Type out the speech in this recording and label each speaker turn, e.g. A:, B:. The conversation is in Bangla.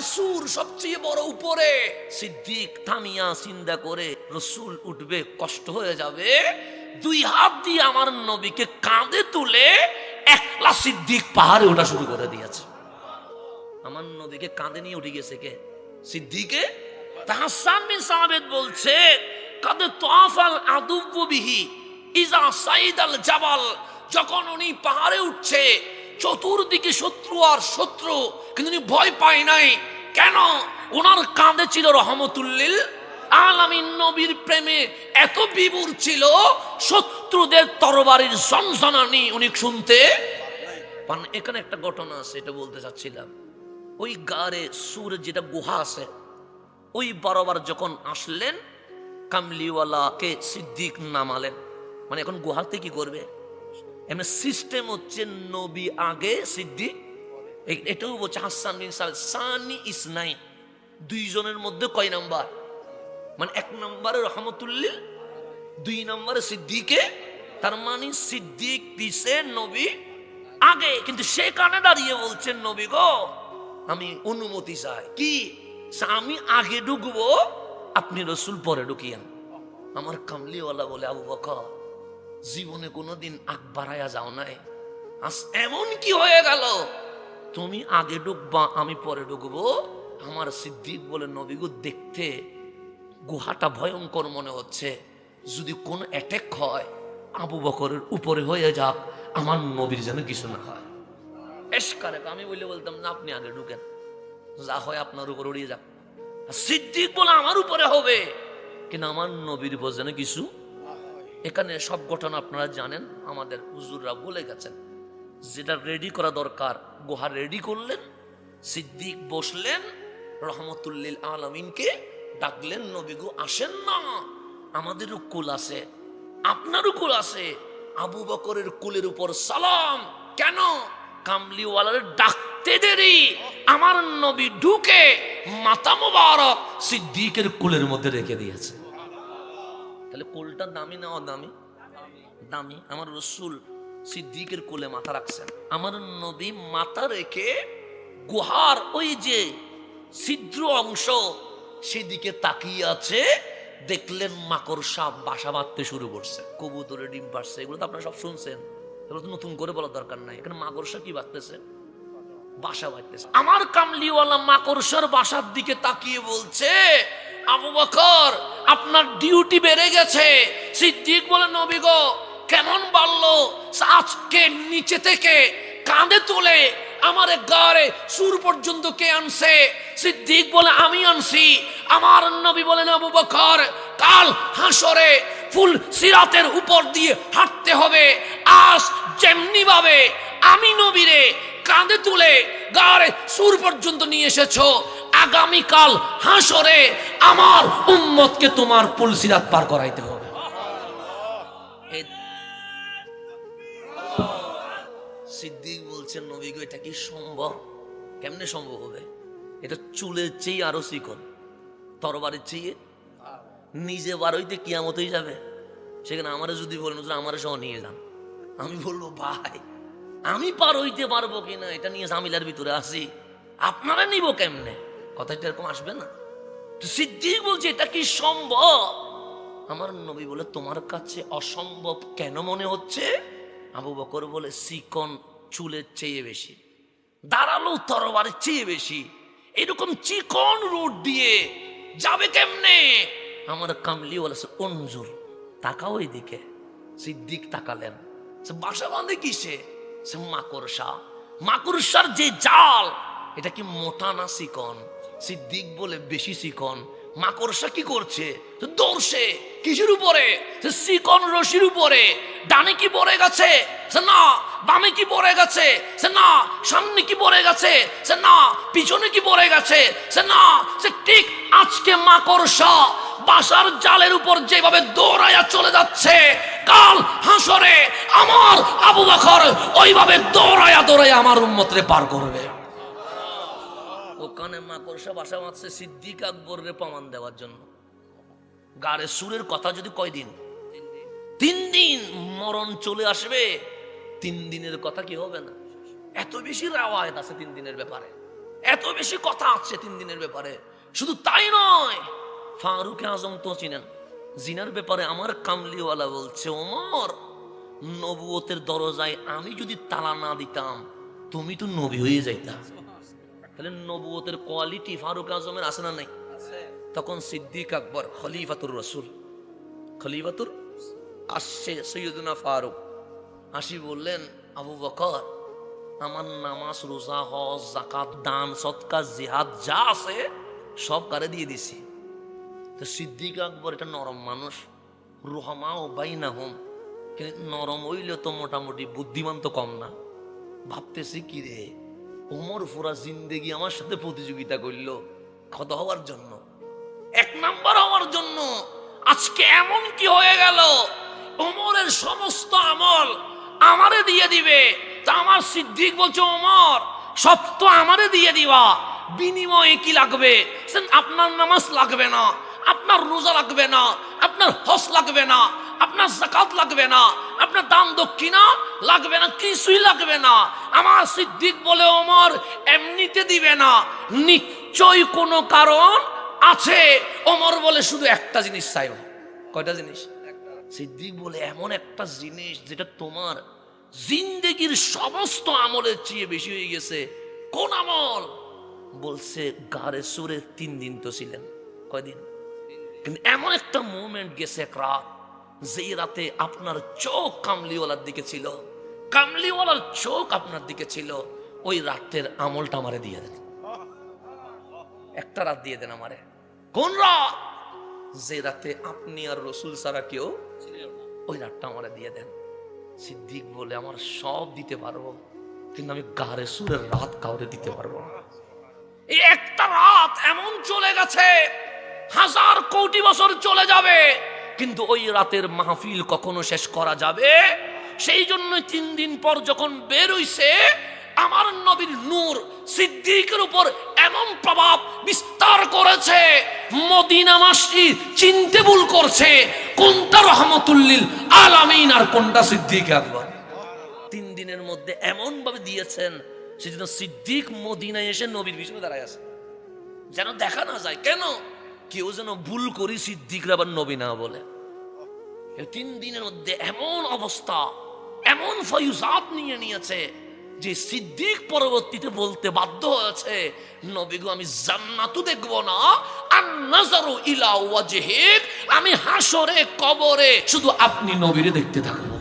A: সুর সবচেয়ে বড় উপরে। সিদ্দিক থামিয়া চিন্তা করে রসুল উঠবে, কষ্ট হয়ে যাবে। দুই হাত দিয়ে আমার নবীকে কাঁধে তুলে একলা সিদ্দিক পাহাড়ে ওঠা শুরু করে দিয়েছে। আমার নবীকে কাঁধে নিয়ে উঠে গেছে কে? সিদ্দিকে? তাহসান বিন সাহাবেদ বলছে, কাদে তোয়াফাল আদুবিহি ইজা সাইদ আল জাবাল। যখন উনি পাহাড়ে উঠছে, চতুর্দিকে শত্রু আর শত্রু কিন্তু উনি ভয় পায় নাই। কেন? ওনার কাঁধে ছিল রহমতুল্লিল। আলামিন নবীর প্রেমে এত বিবুর ছিল, শত্রুদের তরবারির সনসনানি উনি শুনতে পান। এখানে একটা ঘটনা আছে, এটা বলতে চাচ্ছিলাম। ওই গাড়ে সুর যেটা গুহা আছে, ওই বরাবর যখন আসলেন, কামলিওয়ালাকে সিদ্দিক নামালেন। মানে এখন গুহাতে কি করবে? এমনি সিস্টেম হচ্ছে নবী আগে সিদ্দিক এটাও বলছে হাসান বিন সাহেব সানি ইসনাইন দুইজনের মধ্যে কয় নাম্বার? মানে এক নম্বরে রহমতুল্লিল, দুই নম্বরে সিদ্দিকে। তার মানে সিদ্দিক পিছে নবী আগে, কিন্তু সেখানে দাঁড়িয়ে বলছেন নবী গো, আমি অনুমতি চাই। কি? আমি আগে ঢুকবো, আপনি রসুল পরে ঢুকিয়েন। আমার কামলিওয়ালা বলে, আবু বকর, জীবনে কোনোদিন আগ যাও নাই। আজ এমন কি হয়ে গেল? তুমি আগে ঢুকবা আমি পরে ঢুকবো আমার সিদ্দিক বলে, নবীগু, দেখতে গুহাটা ভয়ঙ্কর মনে হচ্ছে। যদি কোনো অ্যাটেক হয়, আবু বকরের উপরে হয়ে যাক, আমার নবীর যেন কিছু না হয়। এসকারে আমি বলে বলতাম, না, আপনি আগে ঢুকেন। যা হয় আপনার উপর উড়িয়ে যাক। সিদ্দিক বলে, আমার উপরে হবে। কিন্তু আমার নবীর উপর যেন কিছু এখানে সব ঘটনা আপনারা জানেন, আমাদের হুজুররা বলে গেছেন। যেটা রেডি করা দরকার। গুহা রেডি করলেন, সিদ্দিক বসলেন, রহমতুল্লিল আলমিনকে ডাকলেন নবীগু আসেন না। আমাদেরও কুল আছে, আপনারও কুল আছে। আবু বকরের কুলের উপর সালাম। কেন? কামলিওয়ালার ডাকতে দেরি। আমার নবী ঢুকে মাতা মোবারক সিদ্দিকের কুলের মধ্যে রেখে দিয়েছে। তাহলে কোলটা দামি না অদামি? দামি। আমার রসুল সিদ্দিকের কোলে মাথা রাখছেন। আমার নবী মাথা রেখে গুহার ওই যে ছিদ্র অংশ, সেদিকে তাকিয়ে আছে, দেখলেন মাকড় সাপ বাসা বাঁধতে শুরু করছে। কবুতরে ডিম পারছে এগুলো তো আপনারা সব শুনছেন। এগুলো তো নতুন করে বলার দরকার নাই। এখানে মাকড়সা কি বাঁধতেছে? বাসা বাঁধতেছে। আমার কামলিওয়ালা মাকড়সার বাসার দিকে তাকিয়ে বলছে, আবু বকর, আপনার ডিউটি বেড়ে গেছে। সিদ্দিক বলে, নবী গো কেমন বাড়লো আজকে নিচে থেকে কাঁধে তুলে আমার গাড়ে সুর পর্যন্ত কে আনছে? সিদ্দিক বলে, আমি আনছি। আমার নবী বলেন, আবু বকর, কাল হাসরে ফুল সিরাতের উপর দিয়ে হাঁটতে হবে। আজ যেমনি ভাবে আমি নবীরে কাঁধে তুলে গাড়ে সুর পর্যন্ত নিয়ে এসেছ, আগামীকাল হাসরে আমার উম্মতকে তোমার পুল সিরাত পার করাইতে হবে। সিদ্দিক বলছেন, নবী গো, এটা কি সম্ভব? কেমনে সম্ভব হবে? এটা চুলের চেয়ে আরও চিকন তরবারের চেয়ে। নিজে বারোইতে কিয়ামতেই যাবে। সেখানে আমারে যদি বলেন আমারে সহ নিয়ে যান। আমি বলব, ভাই, আমি পার হইতে পারব কিনা এটা নিয়ে জামিলার ভিতরে আসি আপনারা নিব কেমনে? কথাটা এরকম আসবে না। তো সিদ্দিক বলছে, এটা কি সম্ভব? আমার নবী বলে, তোমার কাছে অসম্ভব কেন মনে হচ্ছে? আবু বকর বলে, সিকন চুলের চেয়ে বেশি, দাঁড়াল তরবারের চেয়ে বেশি, এরকম চিকন রোড দিয়ে যাবে কেমনে? আমার কামলি বলেছে অঞ্জুর তাকাও এদিকে। সিদ্দিক তাকালেন। সে, বাসা বাঁধে কিসে? সে মাকড়সা মাকড়সার যে জাল, এটা কি মোটা না চিকন সিদ্দিক বলে, বেশি চিকন মাকড়সা কি করছে? দৌড়ছে। কিসের উপরে? সে চিকন রশির উপরে। ডানে কি পড়ে গেছে? সে না, বামে কি পড়ে গেছে? সে না, সামনে কি পড়ে গেছে? সে না, পিছনে কি পড়ে গেছে? সে না, সে ঠিক আজকে মাকড়সা, বাসার জালের উপর যেভাবে দৌড়াইয়া চলে যাচ্ছে, কাল হাসরে আমার আবু বকর ওইভাবে দৌড়াইয়া দৌড়াইয়া আমার উম্মতরে পার করবে। ওখানে মাকড়সা বাসা মারছে সিদ্দিক আকবরের প্রমাণ দেওয়ার জন্য। গাড়ে সুরের কথা যদি কয়দিন তিন দিন মরণ চলে আসবে তিন দিনের কথা কি হবে না? এত বেশি রাওয়ায়ত আছে তিন দিনের ব্যাপারে। এত বেশি কথা আছে তিন দিনের ব্যাপারে। শুধু তাই নয় ফারুক আজম তো চিনেন। জিনার ব্যাপারে আমার কামলিওয়ালা বলছে ওমর নবুয়তের দরজায় আমি যদি তালা না দিতাম তুমি তো নবী হয়ে যাইতা। তাহলে নবুয়তের কোয়ালিটি ফারুক আজমের আছে না নাই? তখন সিদ্দিক আকবর খলিফাতুর রসুল। খলিফাতুর আসছে সৈয়দুনা ফারুক। আসি বললেন, আবু বকর, আমার নামাজ, রোজা, হজ জাকাত দান সৎকার জিহাদ যা আছে সব কারে দিয়ে দিছি। তো সিদ্দিক আকবর এটা নরম মানুষ রুহামা ও বাইনা হোম নরম হইলে তো মোটামুটি বুদ্ধিমান তো কম না। ভাবতেছি, কি রে, ওমর ফুরা জিন্দেগি আমার সাথে প্রতিযোগিতা করল ক্ষত হওয়ার জন্য? এক নাম্বার হওয়ার জন্য। আজকে এমন কি হয়ে গেল? ওমরের সমস্ত আমল আমারে দিয়ে দিবে। তা আমার সিদ্দিক বলছে, ওমর, সব তো আমারে দিয়ে দিবা। বিনিময়ে কি লাগবে? আপনার নামাজ লাগবে না, আপনার রোজা লাগবে না, আপনার হস লাগবে না, আপনার জাকাত লাগবে না, আপনার দান দক্ষিণা লাগবে না, কিছুই লাগবে না। আমার সিদ্দিক বলে, ওমর, এমনিতে দিবে না। নিশ্চয় কোনো কারণ আছে। ওমর বলে, শুধু একটা জিনিস চাইব। কয়টা জিনিস? সিদ্দিক বলে, এমন একটা জিনিস যেটা তোমার জিন্দেগির সমস্ত আমলের চেয়ে বেশি হয়ে গেছে। কোন আমল? বলছে, গারে সুরে তিন দিন তো ছিলেন। কয়দিন? কিন্তু এমন একটা মুভমেন্ট গেছে এক রাত, যেই রাতে আপনার চোখ কামলিওয়ালার দিকে ছিল। কামলিওয়ালার চোখ আপনার দিকে ছিল। ওই রাতের আমলটা আমারে দিয়ে দেন। একটা রাত দিয়ে দেন আমারে। কোন রাত? যে রাতে আপনি আর রসুল সারা কেউ ওই রাতটা আমার দিয়ে দেন। সিদ্দিক বলে, আমার সব দিতে পারব, কিন্তু আমি গারে সুরের রাত কাউরে দিতে পারব না। এই একটা রাত এমন চলে গেছে, হাজার কোটি বছর চলে যাবে, কিন্তু ওই রাতের মাহফিল কখনো শেষ করা যাবে? সেই জন্য তিন দিন পর যখন বের হইছে, আমার নবীর নূর সিদ্দিকের উপর এমন প্রভাব বিস্তার করেছে, মদিনা মসজিদ চিনতে ভুল করছে, কোনটা রহমতুল্লিল আলামিন আর কোনটা সিদ্দিক আকবর? তিন দিনের মধ্যে এমন ভাবে দিয়েছেন, সেজন্য সিদ্দিক মদিনায় এসে নবীর পিছনে দাঁড়ায় আছে। যেন দেখা না যায়। কেন? কেউ যেন ভুল করি সিদ্দিকরা আবার নবী না বলে। তিন দিনের মধ্যে এমন অবস্থা, এমন ফয়ুজাত নিয়ে নিয়েছে যে সিদ্দিক পরবর্তীতে বলতে বাধ্য হয়েছে নবীগু আমি জান্নাতও দেখব না। আর নাজারু ইলা ওয়াজহিক। আমি হাসরে, কবরে। শুধু আপনি নবীরে দেখতে থাকব